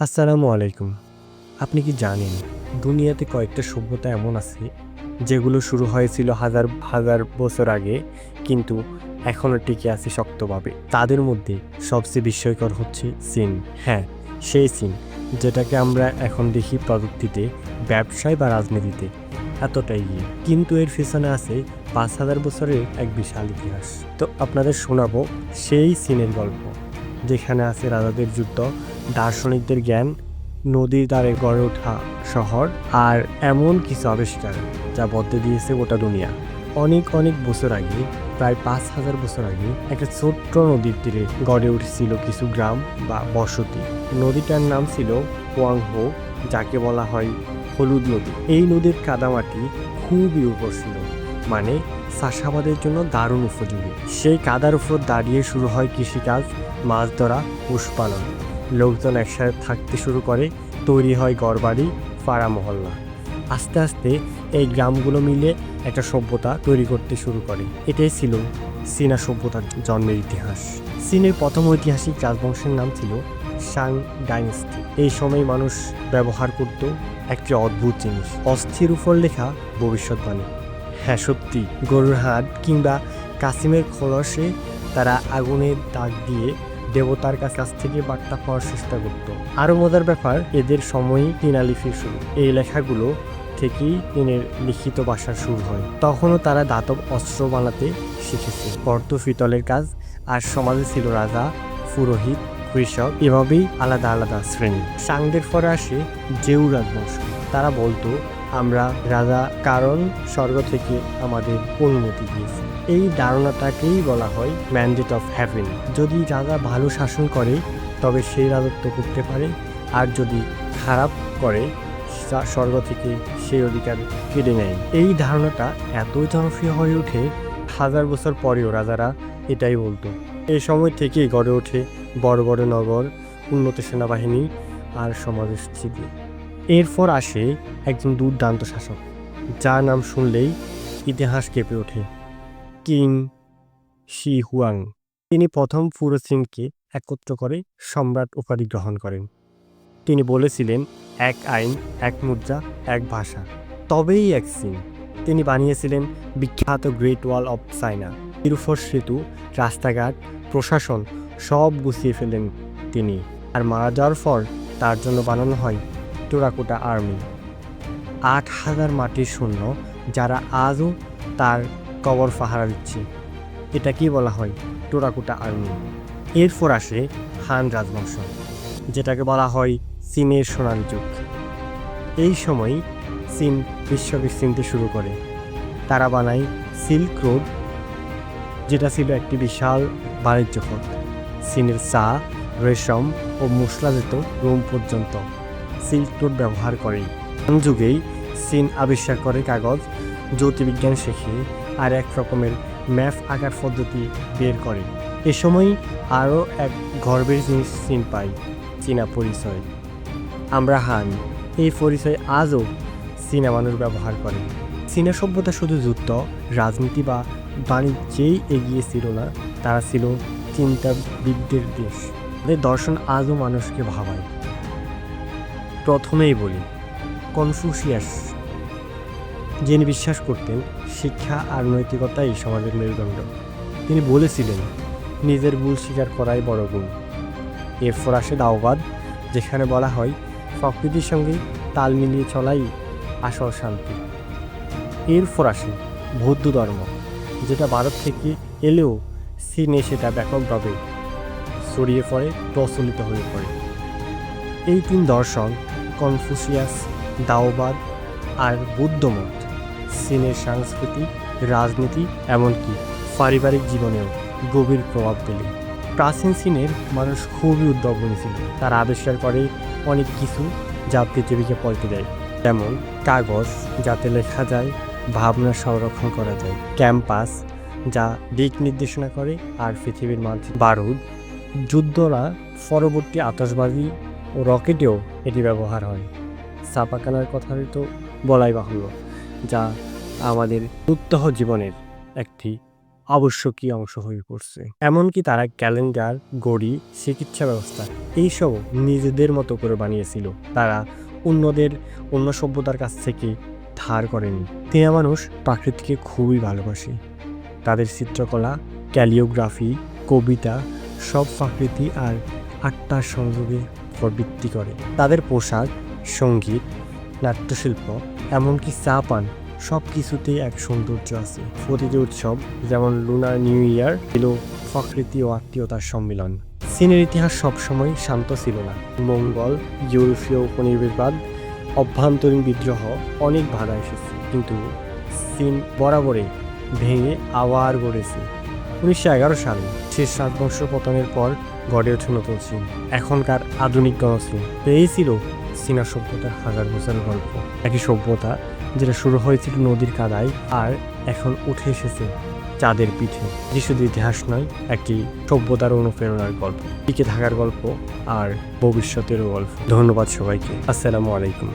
আসসালামু আলাইকুম। আপনি কি জানেন, দুনিয়াতে কয়েকটা সভ্যতা এমন আছে, যেগুলো শুরু হয়েছিল হাজার হাজার বছর আগে, কিন্তু এখনও টিকে আছে শক্তভাবে। তাদের মধ্যে সবচেয়ে বিস্ময়কর হচ্ছে চীন। হ্যাঁ সেই চীন, যেটাকে আমরা এখন দেখি প্রযুক্তিতে, ব্যবসায় বা রাজনীতিতে, এতটাই গিয়ে। কিন্তু এর পিছনে আছে পাঁচ হাজার বছরের এক বিশাল ইতিহাস। তো আপনাদের শোনাবো সেই চীনের গল্প। যেখানে আছে রাজাদের যুদ্ধ, দার্শনিকদের জ্ঞান, নদীর দ্বারে গড়ে ওঠা শহর আর এমন কিছু আবিষ্কার যা বদলে দিয়েছে গোটা দুনিয়া। অনেক অনেক বছর আগে, প্রায় পাঁচ হাজার বছর আগে একটা ছোট্ট নদীর তীরে গড়ে উঠেছিল কিছু গ্রাম বা বসতি। নদীটার নাম ছিল ওয়াংহো যাকে বলা হয় হলুদ নদী। এই নদীর কাদামাটি খুবই উর্বর ছিল। মানে চাষাবাদের জন্য দারুণ উপযোগী। সেই কাদার উপর দাঁড়িয়ে শুরু হয় কৃষিকাজ, মাছ ধরা পশুপালন লোকজন একসাথে থাকতে শুরু করে, তৈরি হয় গড়বাড়ি পাড়া মহল্লা। আস্তে আস্তে এই গ্রামগুলো মিলে একটা সভ্যতা তৈরি করতে শুরু করে। এটাই ছিল চীনা সভ্যতার জন্মের ইতিহাস। চীনের প্রথম ঐতিহাসিক রাজবংশের নাম ছিল সাং ডাইনেস্টি। এই সময় মানুষ ব্যবহার করত একটি অদ্ভুত জিনিস, অস্থির উপর লেখা ভবিষ্যৎবাণী। হ্যাঁ সত্যি। গরুর হাট কিংবা কাসিমের খোলসে তারা আগুনের দাগ দিয়ে দেবতার কাছ থেকে বার্তা পাওয়ার চেষ্টা করত। আরও মজার ব্যাপার, এদের সময়ই তিনালিফির শুরু। এই লেখাগুলো থেকেই তিনের লিখিত ভাষা শুরু হয়। তখনও তারা দাতব অস্ত্র বানাতে শিখেছে। পর্ত ফিতলের কাজ আর সমাজে ছিল রাজা, পুরোহিত, কৃষক, এভাবেই আলাদা আলাদা শ্রেণি। সাংদের পরে আসে জেউ রাজবংশ তারা বলতো আমরা রাজা কারণ স্বর্গ থেকে আমাদের অনুমতি দিয়েছে। এই ধারণাটাকেই বলা হয় ম্যান্ডেট অফ হ্যাভেন। যদি রাজা ভালো শাসন করে, তবে সেই রাজত্ব করতে পারে। আর যদি খারাপ করে স্বর্গ থেকে সেই অধিকার কেড়ে নেয়। এই ধারণাটা এতই জনপ্রিয় হয়ে ওঠে, হাজার বছর পরেও রাজারা এটাই বলতো। এই সময় থেকেই গড়ে ওঠে বড় বড় নগর, উন্নত সেনাবাহিনী আর সমাজের স্থিতি এরপর আসে একজন দুর্দান্ত শাসক, যার নাম শুনলেই ইতিহাস কেঁপে ওঠে, কিং শি হুয়াং তিনি প্রথম পুরো চীনকে একত্র করে সম্রাট উপাধি গ্রহণ করেন। তিনি বলেছিলেন, এক আইন, এক মুদ্রা, এক ভাষা, তবেই এক সিং। তিনি বানিয়েছিলেন বিখ্যাত গ্রেট ওয়াল অফ চায়না। তিরুফর সেতু, রাস্তাঘাট, প্রশাসন সব গুছিয়ে ফেলেন তিনি। আর মারা যাওয়ার পর তার জন্য বানানো হয় টোরাকোটা আর্মি। আট হাজার মাটির শূন্য যারা আজও তার কবর পাহারা দিচ্ছে। এটা কি বলা হয়? Terracotta army. এরপর আসে হান রাজবংশ, যেটাকে বলা হয় চীনের সোনার যুগ এই সময় চীন বিশ্ব বিস্তৃতি শুরু করে। তারা বানায় সিল্ক রোড, যেটা ছিল একটি বিশাল বাণিজ্য পথ। চীনের চা, রেশম ও মশলাজাত রোম পর্যন্ত সিল্ক ব্যবহার করে। যুগেই চীন আবিষ্কার করে কাগজ, জ্যোতির্বিজ্ঞান শেখে আর এক রকমের ম্যাপ আঁকার পদ্ধতি বের করে। এ সময় আরও এক গর্বের জিনিস চীন পাই চীনা পরিচয়। আমরা হান, এই পরিচয় আজও চীনা মানুষ ব্যবহার করে। চীনা সভ্যতা শুধু যুদ্ধ, রাজনীতি বা বাণিজ্যেই এগিয়ে ছিল না, তারা ছিল চিন্তাবিদদের দেশ। তাদের দর্শন আজও মানুষকে ভাবায়। প্রথমেই বলি কনফুসিয়াস যিনি বিশ্বাস করতেন শিক্ষা আর নৈতিকতাই সমাজের মেরুদণ্ড। তিনি বলেছিলেন, নিজের ভুল স্বীকার করাই বড় গুণ এরপর আসে দাওবাদ, যেখানে বলা হয়, প্রকৃতির সঙ্গে তাল মিলিয়ে চলাই আসল শান্তি। এরপর আসে বৌদ্ধ ধর্ম, যেটা ভারত থেকে এলেও চীনে সেটা ব্যাপকভাবে ছড়িয়ে পড়ে, প্রচলিত হয়ে পড়ে। এই তিন দর্শন কনফুসিয়াস, দাওবাদ আর বুদ্ধমত। চীনের সংস্কৃতি রাজনীতি এমনকি পারিবারিক জীবনেও গভীর প্রভাব ফেলে। প্রাচীন চীনের মানুষ খুবই উদ্ভাবনী ছিল। তারা আবিষ্কার করে অনেক কিছু যা পৃথিবীকে পাল্টে দেয়। যেমন কাগজ, যাতে লেখা যায়, ভাবনা সংরক্ষণ করা যায়, ক্যাম্পাস, যা দিক নির্দেশনা করে, আর পৃথিবীর মাঝে বারুদ, যুদ্ধরা পরবর্তী আতশবাজি ও রকেটেও এটি ব্যবহার হয়। ছাপাখানার কথা তো বলাই বাহুল্য, যা আমাদের উত্তহ জীবনের একটি আবশ্যকীয় অংশ হয়ে পড়ছে। এমনকি তারা ক্যালেন্ডার গড়ি চিকিৎসা ব্যবস্থা এইসব নিজেদের মতো করে বানিয়েছিল। তারা অন্যদের, অন্য সভ্যতার কাছ থেকে ধার করেনি। তেয়া মানুষ প্রাকৃতিকে খুবই ভালোবাসে। তাদের চিত্রকলা, ক্যালিওগ্রাফি, কবিতা, সব প্রাকৃতি আর আত্মার সংযোগে উপর ভিত্তি করে। তাদের পোশাক, সংগীত, নাট্যশিল্প, এমনকি চা পান সব কিছুতেই এক সৌন্দর্য আছে। প্রতিটি উৎসব, যেমন লুনার নিউ ইয়ার ছিল প্রকৃতি ও আত্মীয়তার সম্মিলন। চীনের ইতিহাস সবসময় শান্ত ছিল না। মঙ্গল, ইউরোপীয় উপনিবেশবাদ, অভ্যন্তরীণ বিদ্রোহ অনেক বাধা এসেছে। কিন্তু চীন বরাবরই ভেঙে আবার গড়েছে। উনিশশো এগারো সালে শেষ সাত বংশ পতনের পর গড়ে ওঠে নতুন চীন। এখনকার আধুনিক গণচীন। পেয়েছিল চীনা সভ্যতার হাজার বছরের গল্প। একই সভ্যতা যেটা শুরু হয়েছিল নদীর কাদায় আর এখন উঠে এসেছে চাঁদের পিঠে। এটি শুধু ইতিহাস নয়, একটি সভ্যতার অনুপ্রেরণার গল্প। টিকে থাকার গল্প আর ভবিষ্যতেরও গল্প। ধন্যবাদ সবাইকে। আসসালামু আলাইকুম।